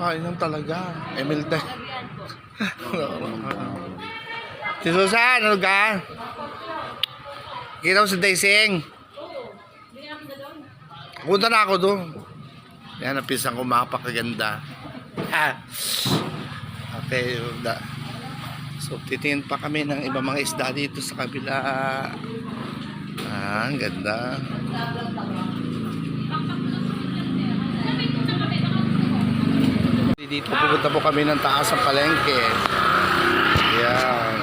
Nakakainom talaga. Emilde. si Susan, ano ka? Kita mo si Daising. Punta na ako doon. Yan, ang pisang ko mapakaganda. Ha. Okay, da. So, titingin pa kami ng ibang mga isda dito sa kabila. Ah, ang ganda. Dito pupunta po kami ng taas ng palengke. Yan.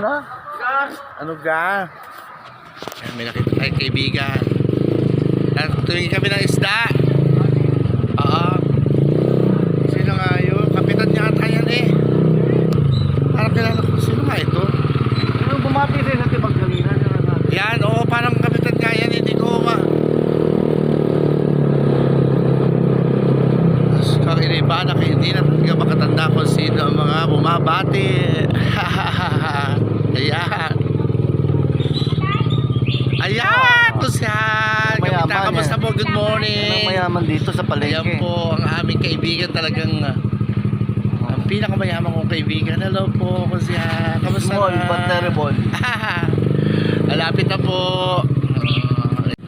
Ano? Ano ga? Yan, may nakita tayo kaibigan. Tumingin kami ng isda. Oo. Sino nga yun? Kapitan niya ata yan eh. Parang kilala ko. Sino nga ito? Yung bumati rin natin pag kanina. Yan, oo, parang kapitan nga yan. Hindi ko ma... Tapos kakiriba na kayo, hindi na talaga makatanda kung sino ang mga bumabati. Ayan. Ayan, siya. Kapitan, Mayaman, kamusta eh. po? Good morning. Anong mayaman dito sa palengke? Ayan po, ang aming kaibigan talagang uh, ang pinakamayaman kong kaibigan. Hello po, Kusya. Kamusta Small na? but terrible. Malapit na po.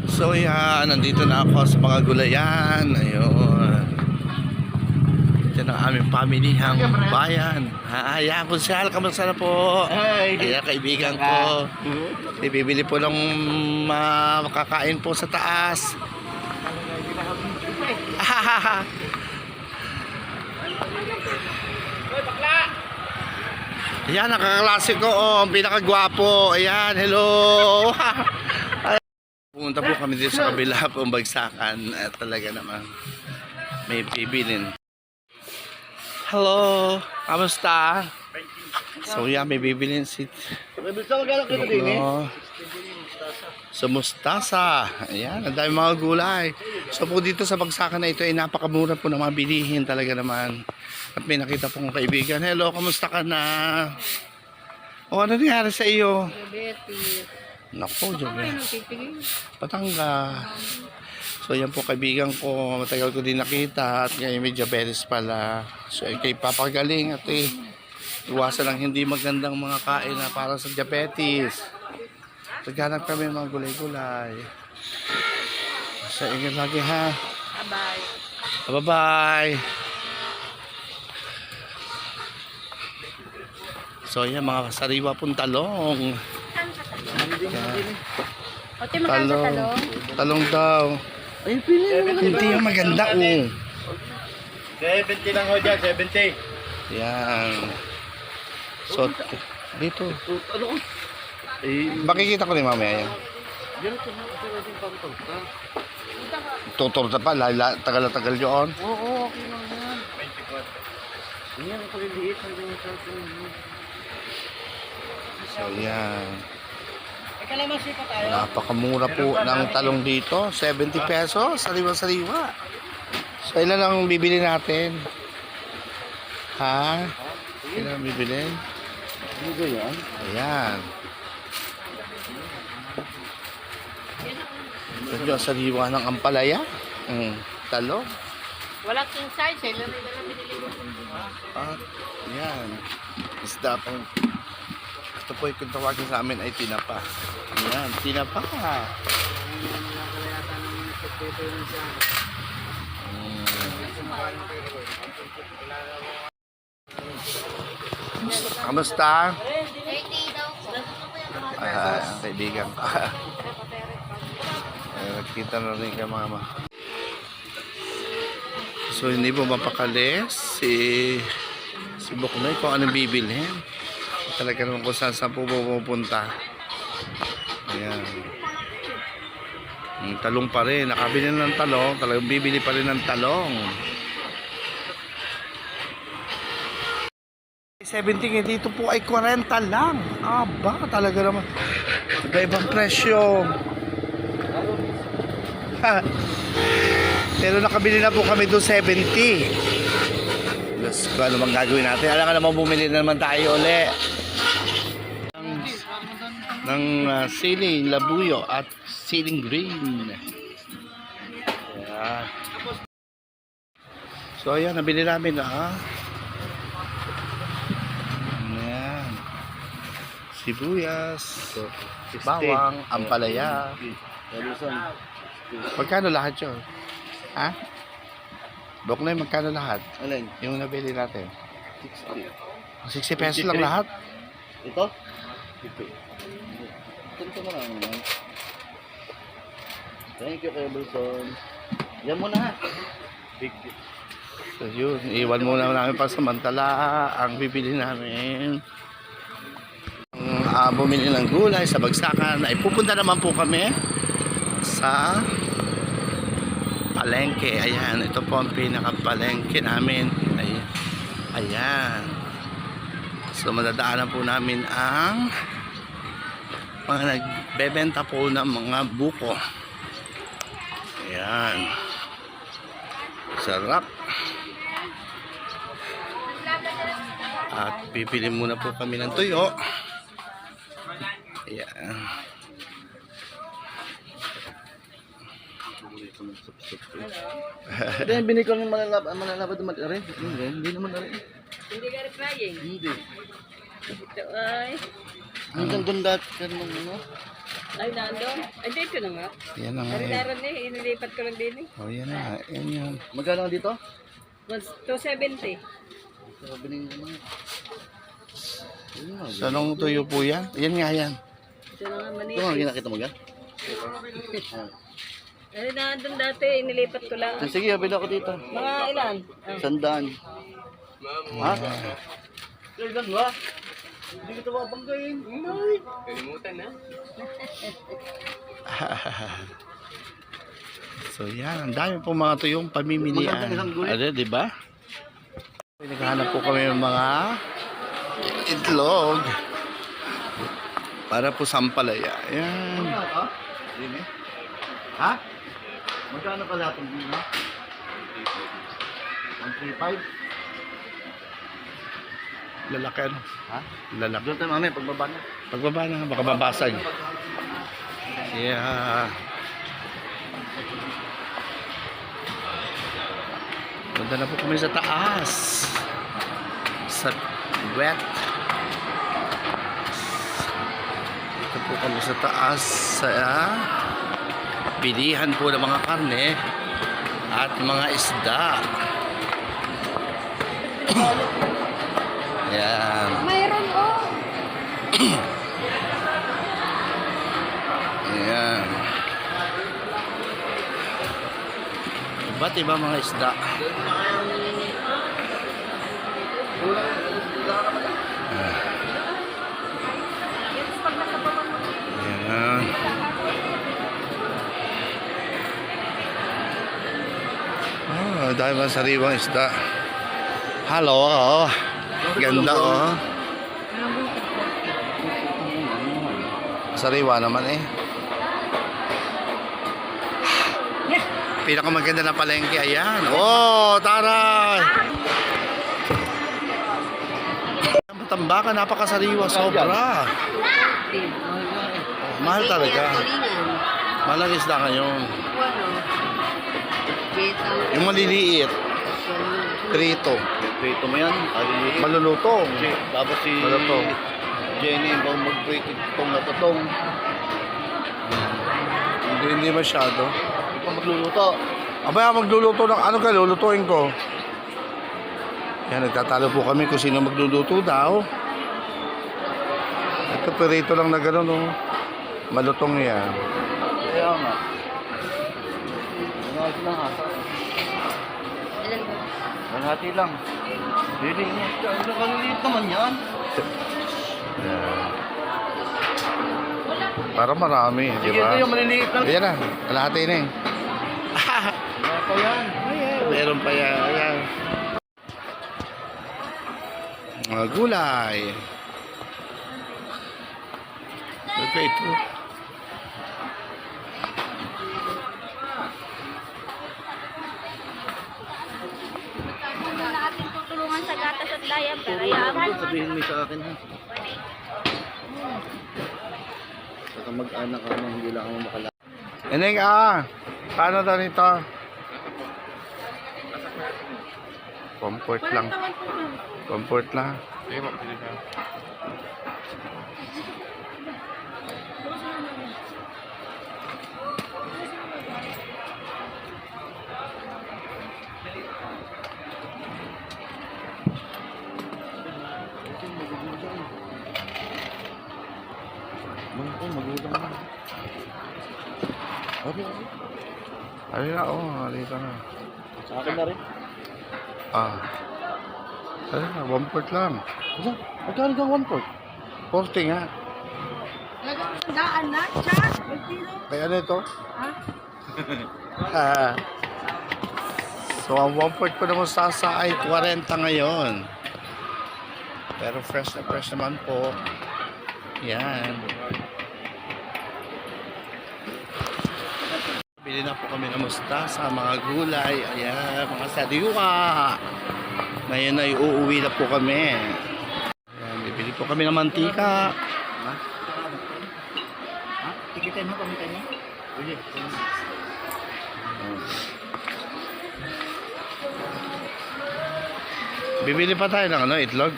So yan, nandito na ako sa mga gulayan. Ayun. Ang aming pamilihang bayan. Ah, Ayan, Kusyal, kamusta na po? Hey. Ayan, kaibigan ko. Ibibili po ng uh, makakain po sa taas. Ayan, nakaklase ko. Oh, ang pinakagwapo. Ayan, hello. Pumunta po kami dito sa kabila po bagsakan. At talaga naman, may bibilin. Hello, kamusta? So yan, may bibilin si eh? Ano? Sa mustasa. Ayan, ang dami mga gulay. So po dito sa bagsakan na ito ay napakamura po ng mga bilihin talaga naman. At may nakita pong kaibigan. Hello, kamusta ka na? O ano nangyari sa iyo? Diabetes. Nako, titingin? Patangga. So yan po kaibigan ko, matagal ko din nakita at ngayon may diabetes pala. So ay kay papagaling at eh, iwasan lang hindi magandang mga kain na para sa diabetes. Naghanap kami ng mga gulay-gulay. Sa inyo lagi ha. Abay. Bye-bye. So yan mga sariwa pong Talong. talong? Talong daw. Pili. Hindi yung maganda oh. 70 lang ho dyan, 70. Yan. So, dito. Ano ko? Eh, Makikita ko rin mamaya yan. yan ito na. Ito na yung pangtorta. Tutorta pa, lala, tagal na tagal yun. Oo, okay lang yan. 24. Yan, ang kaliliit. Hanggang sa ito. So, yan. Ay, kalamansi pa tayo. Napakamura po ng talong dito. 70 pesos, sariwa-sariwa. So, ilan ang bibili natin? Ha? Ilan ang bibili? Ayan. Yung sariwa ng ampalaya. Mm, talong. Wala king size eh. Lang binili ko. At yan. Isda pang ito po yung tawagin sa amin ay tinapa. Yan, tinapa. Mm. Kamusta? 30 daw po. Ah, ang kaibigan ko. Ay, Nagkita na rin kay mama. So, hindi po mapakalis si si Buknoy kung anong bibilhin. Talaga naman kung saan saan po pupunta. Ayan. Yung talong pa rin. Nakabili na ng talong. Talagang bibili pa rin ng talong. 70 dito po ay 40 lang. Aba, talaga naman. Iba-ibang presyo. Ha. Pero nakabili na po kami doon 70. Diyos ko, ano bang gagawin natin? Alam ka naman bumili na naman tayo uli. Ng, uh, siling labuyo at siling green. Ayan. So So ayan, nabili namin na ah. Ayan. Sibuyas, bawang, ampalaya. Magkano lahat yun? Ha? Boknoy, magkano lahat? Alin? Yung nabili natin. 60. 60 pesos lang lahat? Ito? Ito. Ito mo lang naman. Thank you, Wilson. Yan mo na ha. Big So yun, iwan muna namin pa samantala ang bibili namin. Ang ah, bumili ng gulay sa bagsakan ay pupunta naman po kami sa palengke. Ayan, ito po ang pinaka-palengke namin. Ayan. Ayan. So madadaanan po namin ang mga nagbebenta po ng mga buko. Ayan. Sarap. At pipili muna po kami ng tuyo. Ayan. Hindi, binig ko ng malalab malalabad naman rin. Hindi, hindi naman rin. Hindi ka replying. Hindi. Ito ay... Hanggang doon dati ka nung ano. Ay, nandun. Ay, dito na nga. Yan na nga eh. Naroon eh. Inilipat ko lang din eh. Oh, yan na. Yan yan. Magkano nga dito? Mas 270. Sabi ng nga. So, anong tuyo po yan? Yan nga yan. Ito na nga Ito manipis. nga ginakita mo ga? Ay, nandun dati. Inilipat ko lang. Ah, Sige, abila ko dito. Mga ilan? Sandaan. Ha? Kailan ba? Hindi kita mabanggain. so, yan. Ang dami po mga tuyong pamimilian. Ano, di ba? Naghahanap po kami ng mga itlog para po sa ampalaya. Ayan. Ano? Hindi. Ha? Magkano ka lahat ng bina? 135? Lalaki ano? Ha? Lalaki. Doon tayo mamaya pagbaba na. Pagbaba na, baka babasag. Yeah. Punta na po kami sa taas. Sa wet. Dito po kami sa taas sa bilihan po ng mga karne at mga isda. Yan. Mayroon oh. Ayan. Iba't iba mga isda. Ayan. Ah, dahil mga sariwang isda. Hello, oh. Ganda, oh. Sariwa naman eh. Pinakamaganda na palengke, ayan. Oh, taray! Matambakan, napakasariwa, sobra. Mahal talaga. Mahal ang isda ngayon. Yung maliliit, krito. Prito mo yan. Aliliit. Malulutong. Tapos si Malutong. Jenny bang mag-prito itong natutong. Hindi, hindi masyado. Hindi pa magluluto. Abay, magluluto ng ano ka, lulutuin ko. Yan, nagtatalo po kami kung sino magluluto daw. Ito, perito lang na gano'n, oh. Malutong yan. Kaya nga. Ano lang asa? Malhati lang. Hindi nga. Ano kaliliit naman yan? Para marami, di ba? ito yung maliliit lang. Ayan na, kalahati na eh. Ano pa yan? Meron pa yan. Ayan. Mga gulay. Okay, ito. Sa gatas at layam. Pero ayaman. Sabihin mo sa akin ha. Saka mag-anak ka nang hindi lang ako makala. Eneng, ah. Paano daw nito? Comfort lang. Comfort lang. Sige po, pili ka. Mga magulang na. Okay, okay. Ayun na, oh, halika na. Sa akin na rin. Ah. Ayun na, comfort lang. Asa? Magkano kang one port? 40 nga. Daan na, chat. Kaya ano ito? Ha? Ah. so, ang comfort ko naman sa sa ay 40 ngayon. Pero fresh na fresh naman po. Yan. Bili na po kami ng mustasa, mga gulay, ayan, mga sariwa. Ngayon ay uuwi na po kami. Ayan, bibili po kami ng mantika. Ha? Tikitin mo, pamitan niya? Sige. Bibili pa tayo ng ano, itlog.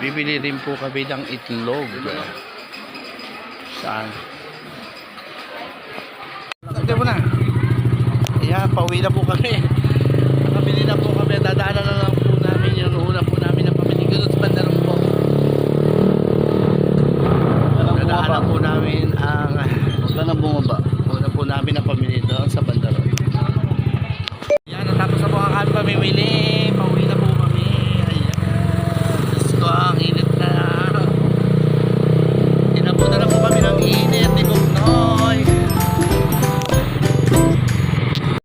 Bibili rin po kami ng itlog. Saan? Hindi mo na. Ayan, pauwi na po kami.